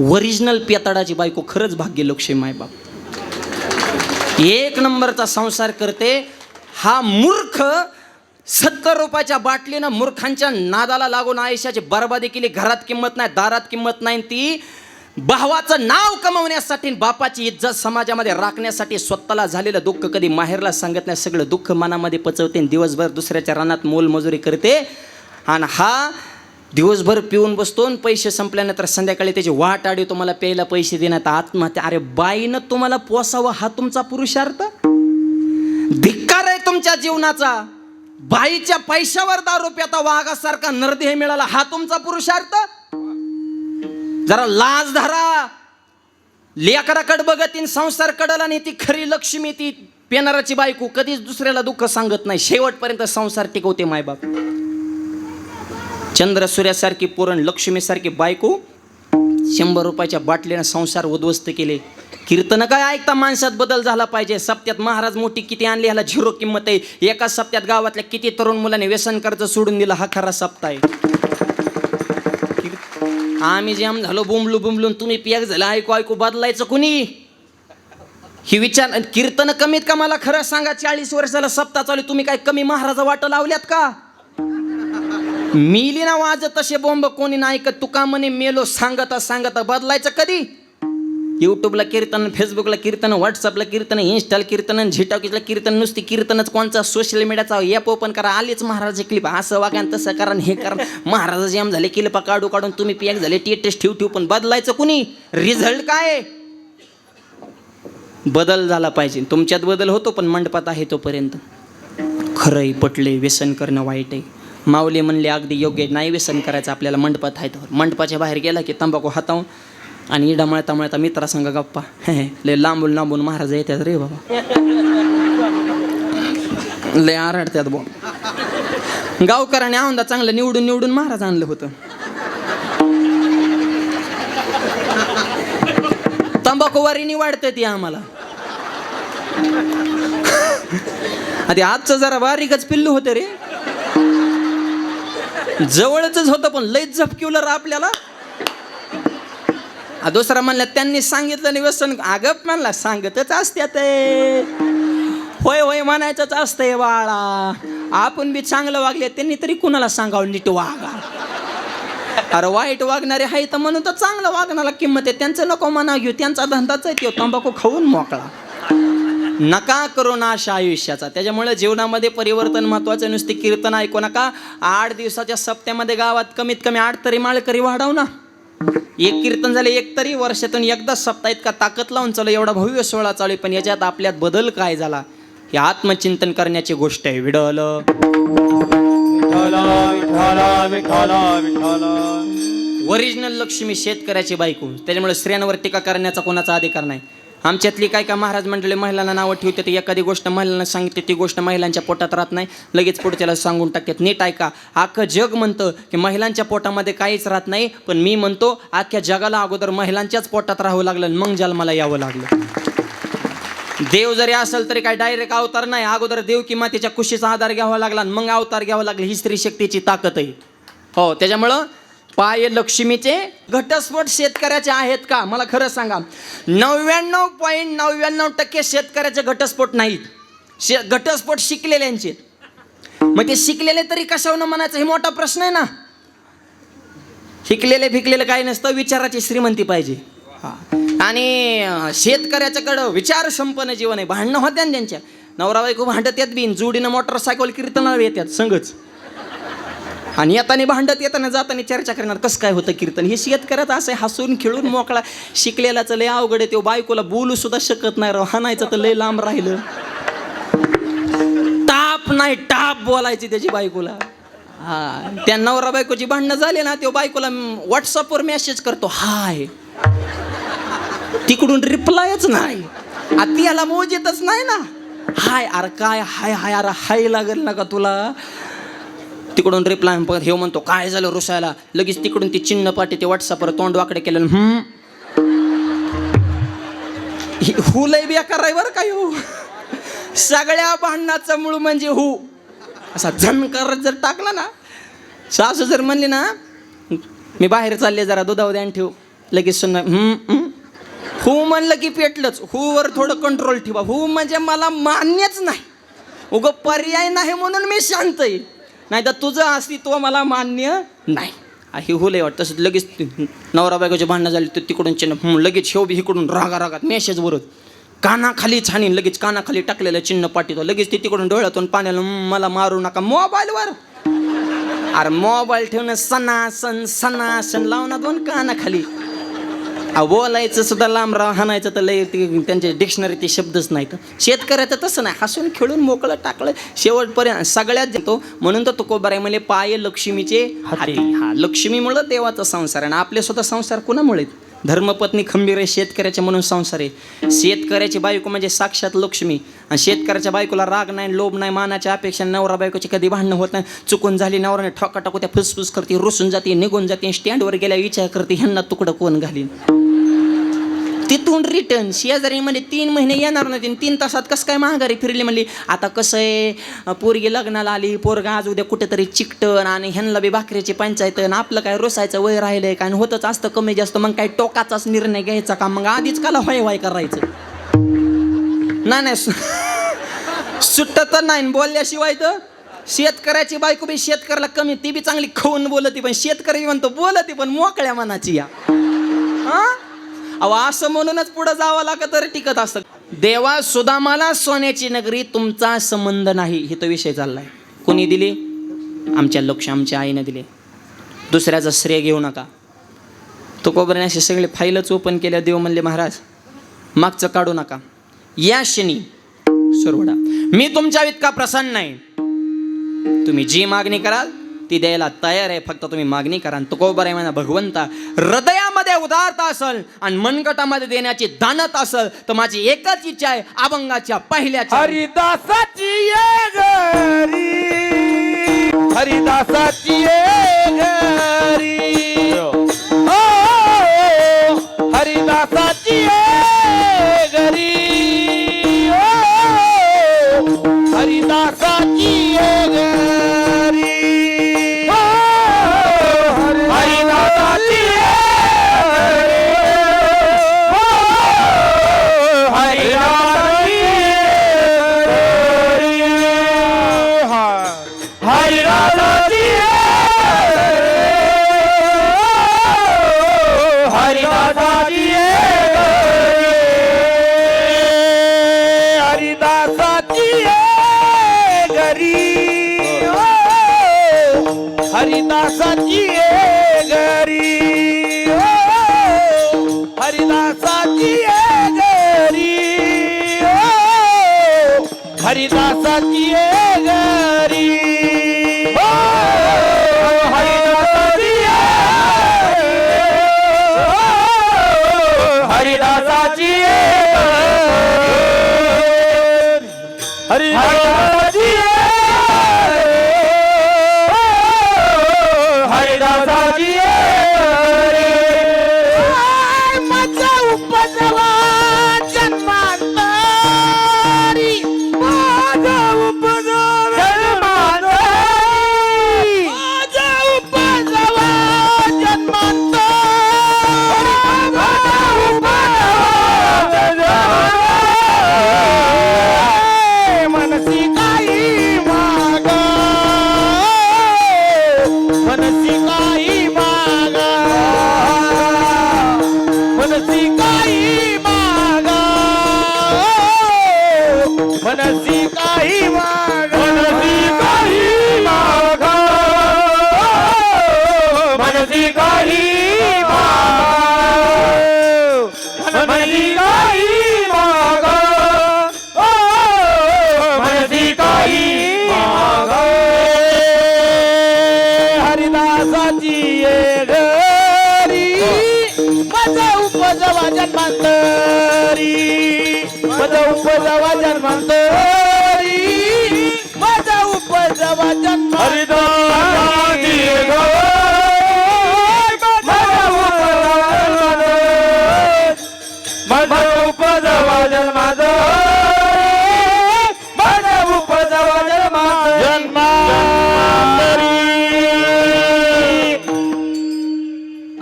Original पेताडाची बायको खरंच भाग्य लक्ष्मी मायबाप. एक नंबरचा संसार करते हा मूर्ख सत्तर रुपयाच्या बाटलीनं मूर्खांच्या नादाला लागून आयुष्याची बर्बादी केली घरात किंमत नाही दारात किंमत नाही ती भावाचं नाव कमवण्यासाठी आणि बापाची इज्जत समाजामध्ये राखण्यासाठी स्वतःला झालेलं दुःख कधी माहेरला सांगत नाही सगळं दुःख मनामध्ये पचवते आणि दिवसभर दुसऱ्याच्या रानात मोलमजुरी करते. आणि हा दिवसभर पिऊन बसतो आणि पैसे संपल्यानंतर संध्याकाळी त्याची वाट आडी तुम्हाला प्यायला पैसे देण्यात आत्महत्या. अरे बाईनं तुम्हाला पोसावं हा तुमचा पुरुषार्थ? धिक्कार आहे तुमच्या जीवनाचा. बाईच्या पैशावर दारू प्याता वाघासारखा नरदेह मिळाला हा तुमचा पुरुषार्थ? जरा लाज धरा. लेकराकडे बघतीन संसार कडला आणि ती खरी लक्ष्मी ती पेनाराची बायको. कधीच दुसऱ्याला दुःख सांगत नाही. शेवटपर्यंत संसार टिकवते मायबाप. चंद्र सूर्यासारखी पुरण लक्ष्मीसारखी बायको शंभर रुपयाच्या बाटलीनं संसार उद्ध्वस्त केले. कीर्तन काय ऐकता माणसात बदल झाला पाहिजे? सप्त्यात महाराज मोठी किती आणली ह्याला झिरो किंमत आहे. एका सप्त्यात गावातल्या किती तरुण मुलांनी व्यसन कर्ज सोडून दिलं हा खरा सप्ताह आहे. आम्ही जेम झालो बुमलू बुमलून तुम्ही पियाक झाला ऐकू ऐकू बदलायचं कुणी? ही विचार कीर्तन कमीत का मला खरं सांगा चाळीस वर्षाला सप्ताह चालू तुम्ही काय कमी महाराजा वाट लावल्यात का? मिली ना वाज तसे बोंब कोणी नाही ऐकत तुका म्हणे मेलो सांगता सांगता बदलायचं कधी? यूट्यूबला कीर्तन फेसबुकला कीर्तन व्हॉट्सअपला कीर्तन इन्स्टाला कीर्तन झिटाकीला कीर्तन नुसती कीर्तनच कोणचा सोशल मीडियाचा ॲप ओपन करा आलेच महाराज क्लिप असं वागा तसं कारण हे करा. महाराजाचे जाम झाले क्लिपा काढू काढून तुम्ही पियाक झाले टेटेस ठेव ठेवू पण बदलायचं कुणी? रिझल्ट काय? बदल झाला पाहिजे. तुमच्यात बदल होतो पण मंडपात आहे तोपर्यंत. खरंही पटले व्यसन करणं वाईट आहे. माऊली म्हणले अगदी योग्य नाही व्यसन करायचं आपल्याला मंडपात आहे तर. मंडपाच्या बाहेर गेला की तंबाखू हातावून आणि इडा मळता मळता मित्रासंग गप्पा. लय लांबून लांबून महाराज येतात रे बाबा. लय आरडत्यात बो गावकराने औंदा चांगलं निवडून निवडून महाराज आणलं होतं. तंबाखू वारीनी वाढतं ती आम्हाला. आधी आजचं जरा बारीकच पिल्लू होतं रे. जवळच होतं पण लय झपकिवलं रा आपल्याला. दुसरा म्हणला त्यांनी सांगितलं निवसन आगप म्हणला सांगतच असत्यात ते. होय होय म्हणायचंच असतंय बाळा. आपण बी चांगलं वागले त्यांनी तरी कुणाला सांगावं नीट वागा? अरे वाईट वागणारे आहे तर म्हणून तर चांगलं वागण्याला किंमत आहे. त्यांचं नको म्हणा घेऊ त्यांचा धंदाच आहे तो. तंबाखू खाऊन मोकळा. नका करू नाश आयुष्याचा. त्याच्यामुळे जीवनामध्ये परिवर्तन महत्वाचं नुसते कीर्तन ऐकू नका. आठ दिवसाच्या सप्त्यामध्ये गावात कमीत कमी आठ तरी माळकरी वाढव ना. एक कीर्तन झाले एक तरी. वर्षातून एकदा सप्ताह इतका ताकद लावून चालू एवढा भव्य सोहळा चालू आहे, पण याच्यात आपल्यात बदल काय झाला? हे आत्मचिंतन करण्याची गोष्ट आहे. विडल ओरिजिनल लक्ष्मी शेतकऱ्याची बायको. त्याच्यामुळे स्त्रियांवर टीका करण्याचा कोणाचा अधिकार नाही. आमच्यातली काय काय महाराज मंडळी महिलांना नावं ठेवते तर एखादी गोष्ट महिलांना सांगते ती गोष्ट महिलांच्या पोटात राहत नाही. लगेच पुढच्याला सांगून टाकतात नीट ऐका अख्खं जग म्हणतं की महिलांच्या पोटामध्ये काहीच राहत नाही पण मी म्हणतो अख्ख्या जगाला अगोदर महिलांच्याच पोटात राहावं लागलं मग जन्माला यावं लागलं. देव जरी असेल तरी काय डायरेक्ट अवतार नाही अगोदर देव किंवा त्याच्या कुशीचा आधार घ्यावा लागला आणि मग अवतार घ्यावा लागला ही स्त्री शक्तीची ताकद आहे. हो त्याच्यामुळं पाय लक्ष्मीचे घटस्फोट शेतकऱ्याचे आहेत का? मला खरं सांगा. नव्याण्णव पॉईंट नव्याण्णव टक्के शेतकऱ्याचे घटस्फोट नाहीत. शे घटस्फोट शिकलेल्यांचे मग ते शिकलेले तरी कशावनं म्हणायचं? हे मोठा प्रश्न आहे ना. शिकलेले फिकलेलं काही नसतं विचाराची श्रीमंती पाहिजे. आणि शेतकऱ्याच्याकडं विचार संपन्न जीवन आहे. भांडणं होत्या ना त्यांच्या. नवरा बायको भांडत येत बिन. जुडीनं मोटरसायकल कीर्तनाला येतात संगच. आणि येताना भांडत येताना जाताना चर्चा करणार कसं काय होतं कीर्तन? हे शेतकऱ्यात असं हसून खेळून मोकळा शिकलेलाच लय अवघड आहे तो बायकोला बोलू सुद्धा शकत नाही राव हाणायचं तर लय लांब राहिलं. टाप नाही टाप बोलायची त्याची बायकोला. हा त्या नवरा बायकोची भांडणं झाली ना तो बायकोला व्हॉट्सअपवर मेसेज करतो हाय. तिकडून रिप्लायच नाही. आ, ती याला मोज येतच नाही ना. हाय अरे काय हाय हाय अरे हाय लागेल ना का तुला. तिकडून रिप्लाय पण हे म्हणतो काय झालं रुसायला? लगेच तिकडून ती चिन्ह पाठी ते व्हॉट्सअपवर तोंड वाकडे केलं हम्म. हु लय बेकार आहे बरं काय हो सगळ्या भांडणाचं मूळ म्हणजे हु. असा झनकर जर टाकला ना सासू जर म्हणली ना मी बाहेर चालले जरा दुधावर द्यान ठेव. लगेच सुन हू म्हणलं की पेटलंच. हुवर थोडं कंट्रोल ठेवा. हू म्हणजे मला मान्यच नाही. उग पर्याय नाही म्हणून मी शांत आहे. नाही तर तुझं अस्तित्व मला मान्य नाही. हे हुलय वाटतं. तसं लगेच नवरा बायकोचे भांडणं झाली तर तिकडून चिन्ह लगेच शेवबी इकडून रागा रागात मेसेज वरत कानाखाली छानीन लगेच कानाखाली टाकलेलं चिन्ह पाठवतो लगेच ते तिकडून डोळ्यातून पाण्याला मला मारू नका मोबाईलवर अरे मोबाईल ठेवणं सणासन सणासन लावणं दोन कानाखाली. अहो, बोलायचं सुद्धा लांब राव हाणायचं तर लय ते त्यांचे डिक्शनरी ते शब्दच नाहीत. शेतकऱ्याचं तसं नाही. हसून खेळून मोकळं टाकलं शेवटपर्यंत सगळ्यात देतो म्हणून तर तो बराय म्हणजे पाय लक्ष्मीचे हाती. हा लक्ष्मीमुळं देवाचा संसार आहे. आणि आपले स्वतः संसार कुणामुळे? धर्मपत्नी खंबीर आहे शेतकऱ्याचे म्हणून संसार आहे. शेतकऱ्याची बायको म्हणजे साक्षात लक्ष्मी. आणि शेतकऱ्याच्या बायकोला राग नाही लोभ नाही मानाच्या अपेक्षा नाही, नवरा बायकोची कधी भांडणं होत नाही. चुकून झाली नवराने ठोका टाकू त्या फुसफुस करते रुसून जाते निघून जाते स्टँडवर गेल्या विचार करते ह्यांना तुकडं कोण घालीन? तिथून रिटर्न शेजारी म्हणजे तीन महिने येणार नाही तीन- तासात कसं काय महागारी फिरली? म्हणली आता कसं आहे पोरगी लग्नाला आली पोरगा आज उद्या कुठेतरी चिकटन आणि ह्यांना बी भाकरीची पंचायत आणि आपलं काय रोसायचं वय राहिलंय काय आणि होतच असतं कमी जास्त. मग काय टोकाचाच निर्णय घ्यायचा का? मग आधीच काला व्हाय व्हाय करायचं. नाही नाही सु- सुट्ट तर नाही बोलल्याशिवाय तर शेतकऱ्याची बायको बी शेतकऱ्याला कमी ती बी चांगली खाऊन बोलती पण शेतकरी म्हणतो बोलती पण मोकळ्या मनाची या. हा? अहो असं म्हणूनच पुढे जावं लागत तर टिकत असतं. देवा सुदामाला सोन्याची नगरी तुमचा संबंध नाही. हे तो विषय चाललाय. कोणी दिली? आमच्या लक्ष आमच्या आईने दिले. दुसऱ्याचं श्रेय घेऊ नका. तुकोबऱ्याने असे सगळे फाईलच ओपन केल्या देव म्हणले महाराज मागचं काढू नका. या शनी सुरवडा. मी तुमच्या इतका प्रसन्न नाही तुम्ही जी मागणी कराल ती द्यायला तयार आहे. फक्त तुम्ही मागणी करा आणि तुकोबर आहे म्हणा भगवंता हृदयामध्ये उदारता असल आणि मनगटामध्ये देण्याची दानत असल तर माझी एकच इच्छा आहे अभंगाच्या पहिल्या हरिदासाची ये घरी. हरिदासाची ये हो, हो, हो, हरिदासाची हरिदासाची हरिदासाची हरिदासाची ये घरी. माझा उपजवा जन्मांतरी. माझा उपजवा जन्मांतरी. माझा उपजवा जन्म हरिदा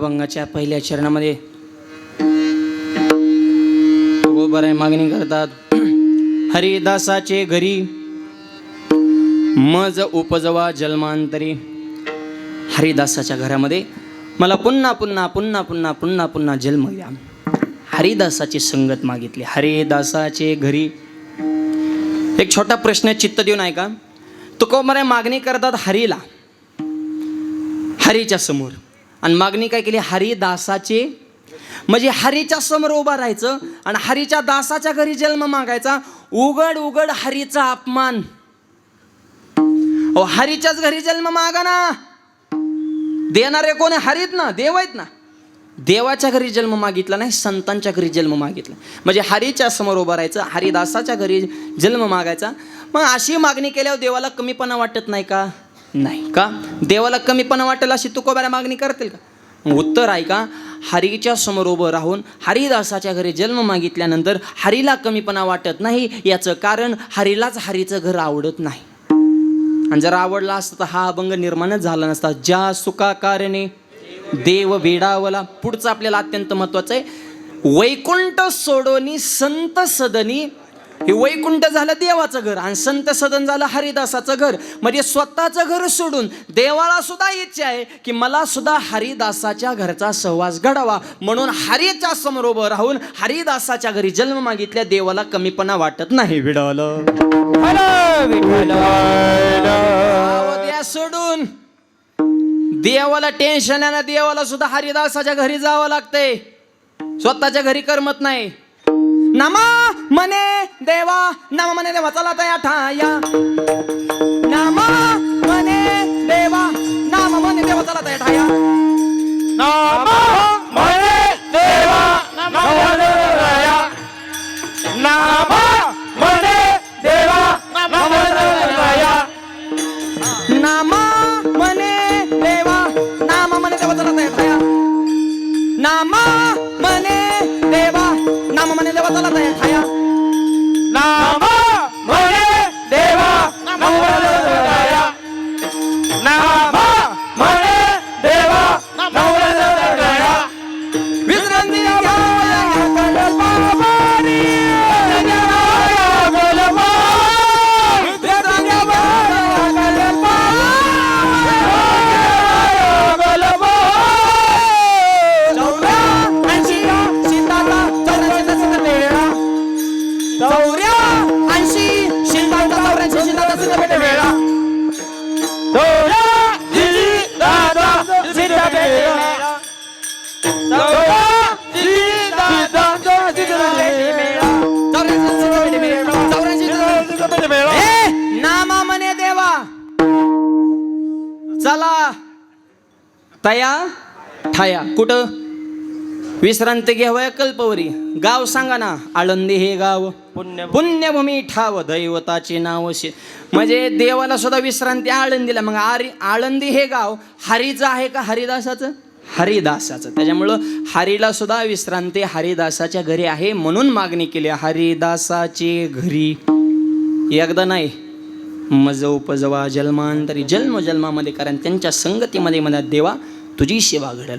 अभंगाच्या पहिल्या चरणामध्ये मागणी करतात. हरिदासाचे घरी मज उपजवा जन्मांतरी. हरिदासाच्या घरामध्ये मला पुन्हा पुन्हा पुन्हा पुन्हा पुन्हा पुन्हा जन्म द्या. हरिदासाची संगत मागितली. हरिदासाचे घरी एक छोटा प्रश्न चित्त देऊन ऐका. तुकोबराय मागणी करतात हरीला. हरीच्या समोर. आणि मागणी काय केली? हरिदासाचे म्हणजे हरीच्या समोर उभा राहायचं आणि हरीच्या दासाच्या घरी जन्म मागायचा. उघड उघड हरीचा अपमान. ओ हरीच्याच घरी जन्म मागा ना. देणारे कोण हरीत ना देव आहेत ना. देवाच्या घरी जन्म मागितला नाही संतांच्या घरी जन्म मागितला. म्हणजे हरीच्या समोर उभं राहायचं हरिदासाच्या घरी जन्म मागायचा. मग अशी मागणी केल्यावर देवाला कमीपणा वाटत नाही का? नाही. का? देवाला कमीपणा वाटेल अशी तुकोबाला मागणी करतील का? उत्तर आहे का? हरीच्या समोर उभं राहून हरिदासाच्या घरी जन्म मागितल्यानंतर हरीला कमीपणा वाटत नाही. याचं कारण हरीलाच हरीचं घर आवडत नाही. आणि जर आवडला असतं तर हा अभंग निर्माणच झाला नसता. ज्या सुखाकारणे देव वेडावला पुढचं आपल्याला अत्यंत महत्वाचं आहे. वैकुंठ सोडोनी संत सदनी हे वैकुंठ झालं देवाचं घर आणि संत सदन झालं हरिदासाचं घर. म्हणजे स्वतःचं घर सोडून देवाला सुद्धा इच्छा आहे की मला सुद्धा हरिदासाच्या घरचा सहवास घडावा. म्हणून हरीच्या समोर उभं राहून हरिदासाच्या घरी जन्म मागितल्या देवाला कमीपणा वाटत नाही. विडावलं सोडून. देवाला टेन्शन आहे ना देवाला सुद्धा हरिदासाच्या घरी जावं लागतंय. स्वतःच्या घरी करमत नाही. नमा मने देवा नामा मने देवा चला तया ठाया. नामा मने देवा नामा मने देवा चला तया ठाया. नामा मने देवा. नामा म्हणे देवा चला तया ठाया कुठं? विश्रांती घ्यावया कल्पवरी. गाव सांगा ना आळंदी हे गाव. पुण्य पुण्यभूमी ठाव दैवताचे नाव शे. म्हणजे देवाला सुद्धा विश्रांती आळंदीला. मग आरी आळंदी हे गाव हरीचं आहे का हरिदासाचं? हरिदासाचं. त्याच्यामुळं हरीला सुद्धा विश्रांती हरिदासाच्या घरी आहे म्हणून मागणी केली. हरिदासाचे घरी एकदा नाही. मज उपजवा जन्मांतरी जन्म जन्मामध्ये कारण त्यांच्या संगतीमध्ये म्हणा देवा तुझी सेवा घडेल.